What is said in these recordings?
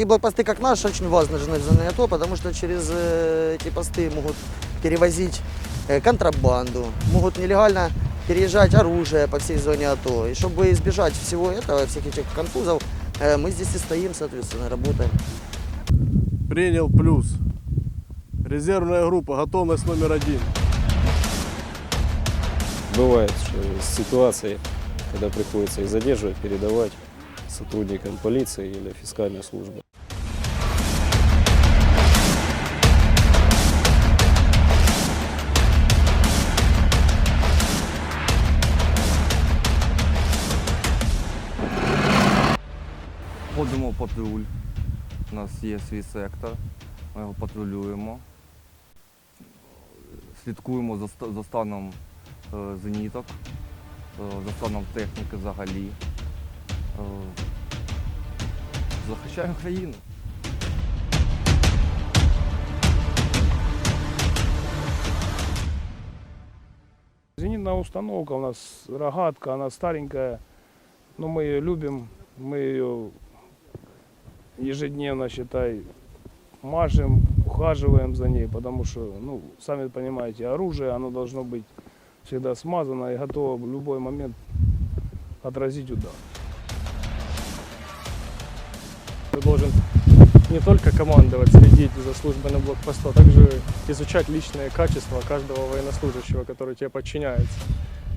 такие блокпосты, как наш, очень важны в зоне АТО, потому что через эти посты могут перевозить контрабанду, могут нелегально переезжать оружие по всей зоне АТО. И чтобы избежать всего этого, всех этих конфузов, мы здесь и стоим, соответственно, работаем. Принял плюс. Резервная группа, готовность номер один. Бывает что ситуации, когда приходится их задерживать, передавать сотрудникам полиции или фискальной службы. Ходимо в патруль. У нас є свій сектор. Ми його патрулюємо. Слідкуємо за, станом е, зеніток, е, за станом техніки взагалі. Е, захищаємо країну. Зенитная установка у нас рогатка, она старенькая, но мы ее любим, мы ее ежедневно, считай, мажем, ухаживаем за ней, потому что, ну, сами понимаете, оружие, оно должно быть всегда смазано и готово в любой момент отразить удар. Ты должен не только командовать, следить за службой на блокпосту, а также изучать личные качества каждого военнослужащего, который тебе подчиняется.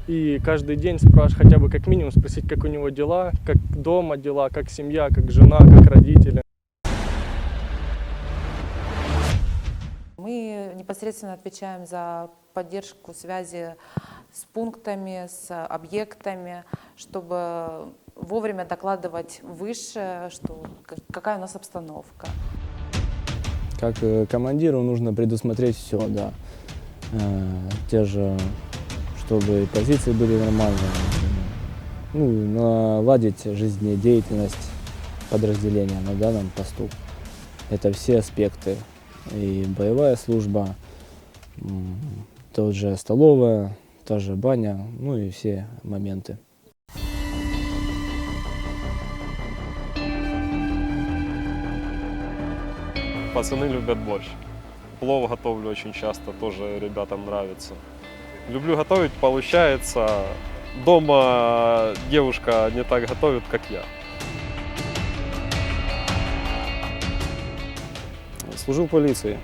И каждый день спрашивать, хотя бы как минимум спросить, как у него дела, как дома дела, как семья, как жена, как родители. Мы непосредственно отвечаем за поддержку связи с пунктами, с объектами, чтобы вовремя докладывать выше, что, какая у нас обстановка. Как э, командиру нужно предусмотреть все, да. Э, Те же, чтобы позиции были нормальные, ну, наладить жизнедеятельность подразделения на данном посту. Это все аспекты. И боевая служба, тот же столовая, та же баня, ну и все моменты. Пацаны любят борщ. Плов готовлю очень часто, тоже ребятам нравится. Люблю готовить, получается. Дома девушка не так готовит, как я. Служил в полиции.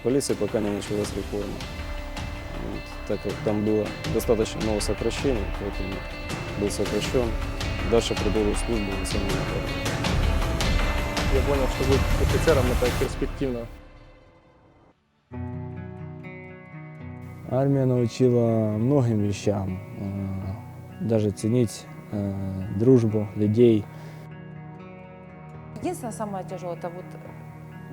В полиции пока не началась реформа. Вот, так как там было достаточно много сокращений, поэтому был сокращен. Дальше продолжил службу национальной охране. Я понял, что быть офицером это перспективно. Армия научила многим вещам, даже ценить дружбу людей, Единственное самое тяжелое, это вот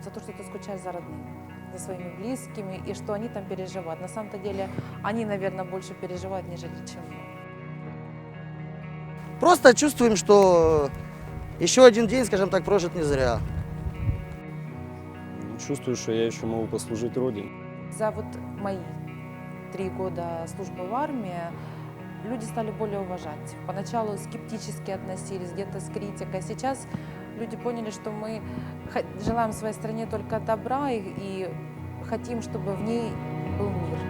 за то, что ты скучаешь за родными, за своими близкими, и что они там переживают. На самом-то деле они, наверное, больше переживают, нежели чем мы. Просто чувствуем, что еще один день, скажем так, прожит не зря. Чувствую, что я еще могу послужить Родине. За вот мои три года службы в армии люди стали более уважать. Поначалу скептически относились, где-то с критикой. Сейчас люди поняли, что мы желаем своей стране только добра и, и хотим, чтобы в ней был мир.